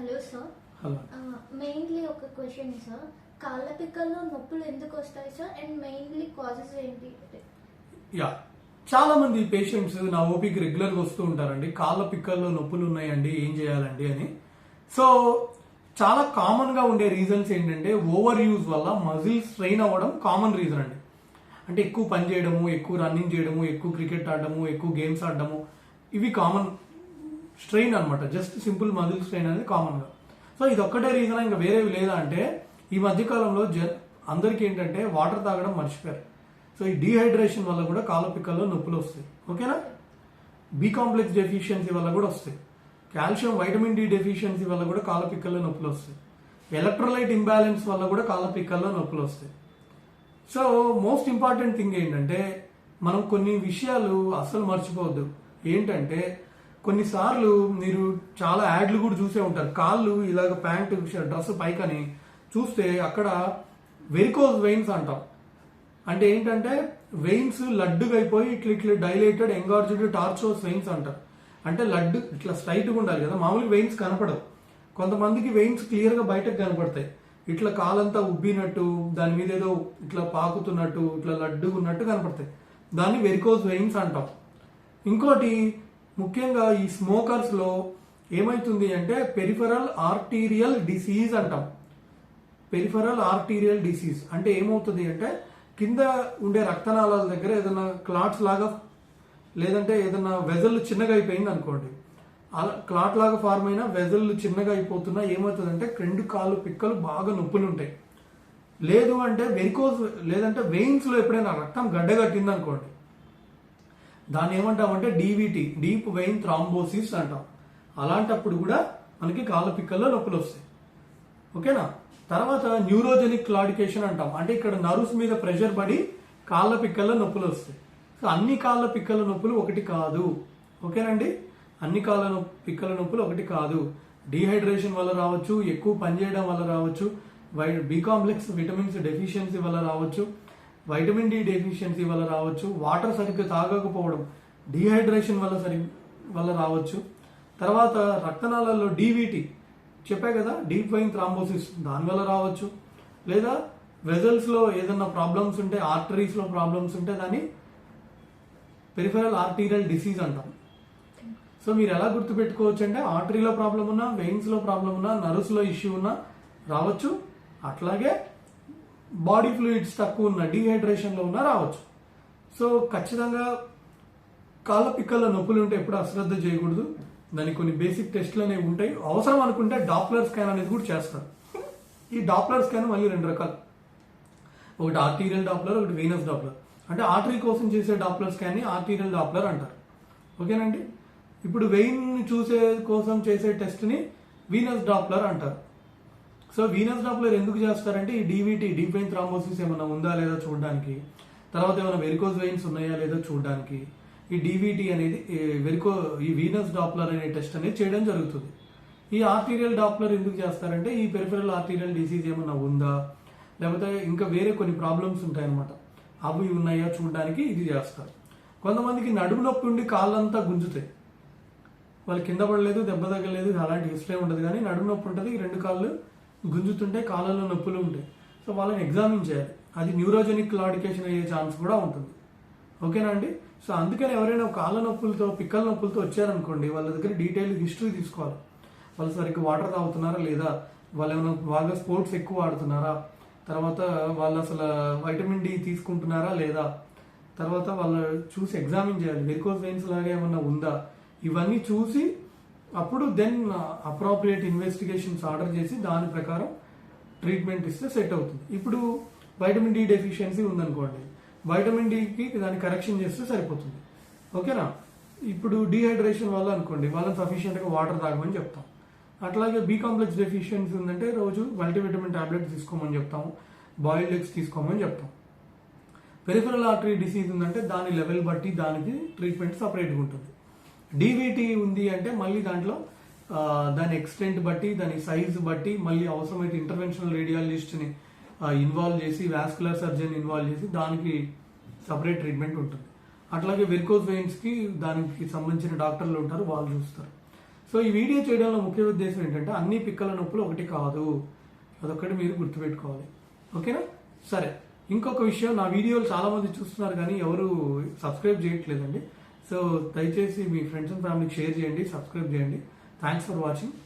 Hello sir. Hello. Mainly ఒక question sir. కాళ్ళ పిక్కల్లో నొప్పులు ఎందుకు వస్తాయి సార్? అండ్ మెయిన్లీ కాజెస్ ఏంటి? యా. చాలా మంది పేషెంట్స్ నా ఓపీకి రెగ్యులర్గా వస్తూ ఉంటారండి. కాళ్ళ పిక్కల్లో నొప్పులు ఉన్నాయండి ఏం చేయాలండి అని. సో చాలా కామన్గా ఉండే రీజన్స్ ఏంటంటే ఓవర్ యూజ్ వల్ల మజిల్ స్ట్రెయిన్ అవ్వడం కామన్ రీజన్ అండి. అంటే ఎక్కువ పని చేయడము ఎక్కువ రన్నింగ్ చేయడము ఎక్కువ క్రికెట్ ఆడడము ఎక్కువ గేమ్స్ ఆడడము ఇవి కామన్ స్ట్రెయిన్ అనమాట జస్ట్ సింపుల్ మజిల్ స్ట్రెయిన్ అనేది కామన్గా. సో ఇది ఒక్కటే రీజన్ ఇంకా వేరేవి లేదా అంటే ఈ మధ్య కాలంలో జ అందరికీ ఏంటంటే వాటర్ తాగడం మర్చిపోయారు. సో ఈ డీహైడ్రేషన్ వల్ల కూడా కాళ్ళ పిక్కల్లో నొప్పులు వస్తాయి. ఓకేనా? బి కాంప్లెక్స్ డెఫిషియన్సీ వల్ల కూడా వస్తాయి. కాల్షియం వైటమిన్ డి డెఫిషియన్సీ వల్ల కూడా కాళ్ళ పిక్కల్లో నొప్పులు వస్తాయి. ఎలక్ట్రోలైట్ ఇంబ్యాలెన్స్ వల్ల కూడా కాళ్ళ పిక్కల్లో నొప్పులు వస్తాయి. సో మోస్ట్ ఇంపార్టెంట్ థింగ్ ఏంటంటే మనం కొన్ని విషయాలు అస్సలు మర్చిపోవద్దు. ఏంటంటే కొన్నిసార్లు మీరు చాలా యాడ్లు కూడా చూసే ఉంటారు. కాళ్ళు ఇలాగ ప్యాంటు డ్రెస్ పైకని చూస్తే అక్కడ వెరికోజ్ వెయిన్స్ అంటాం. అంటే ఏంటంటే వెయిన్స్ లడ్డుగా అయిపోయి ఇట్లా ఇట్లా డైలేటెడ్ ఎంగార్జ్డ్ టార్చోస్ వెయిన్స్ అంటారు. అంటే లడ్డు ఇట్లా స్ట్రైట్గా ఉండాలి కదా. మామూలుగా వెయిన్స్ కనపడవు. కొంతమందికి వెయిన్స్ క్లియర్గా బయటకు కనపడతాయి. ఇట్లా కాలంతా ఉబ్బినట్టు దాని మీద ఏదో ఇట్లా పాకుతున్నట్టు ఇట్లా లడ్డు ఉన్నట్టు కనపడతాయి. దాన్ని వెరికోజ్ వెయిన్స్ అంటాం. ఇంకోటి ముఖ్యంగా ఈ స్మోకర్స్లో ఏమైతుంది అంటే పెరిఫరల్ ఆర్టీరియల్ డిసీజ్ అంటాం. పెరిఫరల్ ఆర్టీరియల్ డిసీజ్ అంటే ఏమవుతుంది అంటే కింద ఉండే రక్తనాళాల దగ్గర ఏదైనా క్లాట్స్ లాగా లేదంటే ఏదైనా వెజల్ చిన్నగా అయిపోయింది అనుకోండి. అలా క్లాట్ లాగా ఫార్మ్ అయినా వెజల్ చిన్నగా అయిపోతున్నా ఏమవుతుందంటే రెండు కాళ్ళు పిక్కలు బాగా నొప్పులు ఉంటాయి. లేదు అంటే వెరికోజ్ లేదంటే వెయిన్స్లో ఎప్పుడైనా రక్తం గడ్డగట్టింది అనుకోండి దాన్ని ఏమంటామంటే డీవీటీ డీప్ వెయిన్ థ్రాంబోసిస్ అంటాం. అలాంటప్పుడు కూడా మనకి కాళ్ళ పిక్కల్లో నొప్పులు వస్తాయి. ఓకేనా? తర్వాత న్యూరోజెనిక్ క్లాడికేషన్ అంటాం. అంటే ఇక్కడ నర్వ్స్ మీద ప్రెషర్ పడి కాళ్ళ పిక్కల్లో నొప్పులు వస్తాయి. సో అన్ని కాళ్ళ పిక్కల నొప్పులు ఒకటి కాదు. ఓకేనండి? అన్ని కాళ్ళ నొప్పి పిక్కల నొప్పులు ఒకటి కాదు. డీహైడ్రేషన్ వల్ల రావచ్చు ఎక్కువ పని చేయడం వల్ల రావచ్చు వై కాంప్లెక్స్ విటమిన్స్ డెఫిషియన్సీ వల్ల రావచ్చు. వైటమిన్ డి డెఫిషియన్సీ వల్ల రావచ్చు వాటర్ సరిగ్గా తాగకపోవడం డీహైడ్రేషన్ వల్ల సరి వల్ల రావచ్చు. తర్వాత రక్తనాళాల్లో డీవీటీ చెప్పా కదా డీప్ వైన్ థ్రాంబోసిస్ దానివల్ల రావచ్చు. లేదా వెజల్స్లో ఏదన్నా ప్రాబ్లమ్స్ ఉంటే ఆర్టరీస్లో ప్రాబ్లమ్స్ ఉంటే దాన్ని పెరిఫెరల్ ఆర్టీరియల్ డిసీజ్ అంటాం. సో మీరు ఎలా గుర్తుపెట్టుకోవచ్చు అంటే ఆర్టరీలో ప్రాబ్లం ఉన్నా వెయిన్స్లో ప్రాబ్లం ఉన్నా నర్వ్స్లో ఇష్యూ ఉన్నా రావచ్చు. అట్లాగే బాడీ ఫ్లూయిడ్స్ తక్కువ ఉన్న డిహైడ్రేషన్లో ఉన్నా రావచ్చు. సో ఖచ్చితంగా కాళ్ళ పిక్కల నొప్పులు ఉంటే ఎప్పుడు అశ్రద్ధ చేయకూడదు. దానికి కొన్ని బేసిక్ టెస్ట్లు అనేవి ఉంటాయి. అవసరం అనుకుంటే డాప్లర్ స్కాన్ అనేది కూడా చేస్తారు. ఈ డాప్లర్ స్కాన్ మళ్ళీ రెండు రకాలు. ఒకటి ఆర్టీరియల్ డాప్లర్ ఒకటి వీనస్ డాప్లర్ అంటే ఆర్టరీ కోసం చేసే డాప్లర్ స్కాన్ని ఆర్టీరియల్ డాప్లర్ అంటారు. ఓకేనండి? ఇప్పుడు వెయిన్ చూసే కోసం చేసే టెస్ట్ని వీనస్ డాప్లర్ అంటారు. సో వీనస్ డాప్లర్ ఎందుకు చేస్తారంటే ఈ డీవీటీ డీప్ వెయిన్ థ్రాంబోసిస్ ఏమైనా ఉందా లేదా చూడడానికి? తర్వాత ఏమైనా వెరికోజ్ వెయిన్స్ ఉన్నాయా లేదా చూడడానికి? ఈ డీవీటీ అనేది వెరికో ఈ వీనస్ డాప్లర్ అనే టెస్ట్ అనేది చేయడం జరుగుతుంది. ఈ ఆర్టీరియల్ డాప్లర్ ఎందుకు చేస్తారంటే ఈ పెరిఫెరల్ ఆర్టీరియల్ డిసీజ్ ఏమైనా ఉందా? లేకపోతే ఇంకా వేరే కొన్ని ప్రాబ్లమ్స్ ఉంటాయన్నమాట. అవి ఉన్నాయా చూడడానికి ఇది చేస్తారు. కొంతమందికి నడుము నొప్పి ఉండి కాళ్ళంతా గుంజుతాయి. వాళ్ళు కింద పడలేదు దెబ్బ తగ్గలేదు అలాంటి హిస్టరీ ఉండదు కానీ నడుము నొప్పి ఉంటుంది ఈ రెండు కాళ్ళు గుంజుతుంటే కాళ్ళలో నొప్పులు ఉంటాయి. సో వాళ్ళని ఎగ్జామిన్ చేయాలి. అది న్యూరోజెనిక్ క్లాడికేషన్ అయ్యే ఛాన్స్ కూడా ఉంటుంది. ఓకేనా అండి? సో అందుకని ఎవరైనా కాళ్ళ నొప్పులతో పిక్కల నొప్పులతో వచ్చారనుకోండి వాళ్ళ దగ్గర డీటెయిల్ హిస్టరీ తీసుకోవాలి. వాళ్ళు సరిగ్గా వాటర్ తాగుతున్నారా లేదా? వాళ్ళు ఏమైనా బాగా స్పోర్ట్స్ ఎక్కువ ఆడుతున్నారా? తర్వాత వాళ్ళు అసలు వైటమిన్ డి తీసుకుంటున్నారా లేదా? తర్వాత వాళ్ళు చూసి ఎగ్జామిన్ చేయాలి. వెరికోస్ వెయిన్స్ లాగా ఏమన్నా ఉందా? ఇవన్నీ చూసి అప్పుడు దెన్ అప్రోప్రియేట్ ఇన్వెస్టిగేషన్స్ ఆర్డర్ చేసి దాని ప్రకారం ట్రీట్మెంట్ ఇస్తే సెట్ అవుతుంది. ఇప్పుడు వైటమిన్ డి డెఫిషియన్సీ ఉందనుకోండి. వైటమిన్ డికి దాన్ని కరెక్షన్ చేస్తే సరిపోతుంది. ఓకేనా ఇప్పుడు డీహైడ్రేషన్ వల్ల అనుకోండి వాళ్ళని సఫిషియెంట్గా వాటర్ తాగమని చెప్తాం. అట్లాగే బి కాంప్లెక్స్ డెఫిషియన్సీ ఉందంటే రోజు మల్టీవిటమిన్ టాబ్లెట్ తీసుకోమని చెప్తాము బాయిల్డ్ ఎగ్స్ తీసుకోమని చెప్తాం. పెరిఫరల్ ఆర్టరీ డిసీజ్ ఉందంటే దాని లెవెల్ బట్టి దానికి ట్రీట్మెంట్ సపరేట్గా ఉంటుంది. డీవీటీ ఉంది అంటే మళ్ళీ దాంట్లో దాని ఎక్స్టెంట్ బట్టి దాని సైజ్ బట్టి మళ్ళీ అవసరమైతే ఇంటర్వెన్షనల్ రేడియాలజిస్ట్ని ఇన్వాల్వ్ చేసి వాస్కులర్ సర్జన్ ఇన్వాల్వ్ చేసి దానికి సపరేట్ ట్రీట్మెంట్ ఉంటుంది. అట్లాగే వెరికోజ్ వెయిన్స్కి దానికి సంబంధించిన డాక్టర్లు ఉంటారు వాళ్ళు చూస్తారు. సో ఈ వీడియో చేయడంలో ముఖ్య ఉద్దేశం ఏంటంటే అన్ని పిక్కల నొప్పులు ఒకటి కాదు. అదొక్కటి మీరు గుర్తుపెట్టుకోవాలి. ఓకేనా? సరే. ఇంకొక విషయం నా వీడియోలు చాలా మంది చూస్తున్నారు కానీ ఎవరు సబ్స్క్రైబ్ చేయట్లేదండి. సో దయచేసి మీ ఫ్రెండ్స్ అండ్ ఫ్యామిలీకి షేర్ చేయండి సబ్స్క్రైబ్ చేయండి. థ్యాంక్స్ ఫర్ వాచింగ్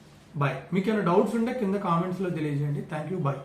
బాయ్ మీకు ఏమైనా డౌట్స్ ఉంటే కింద కామెంట్స్లో తెలియజేయండి. Thank you bye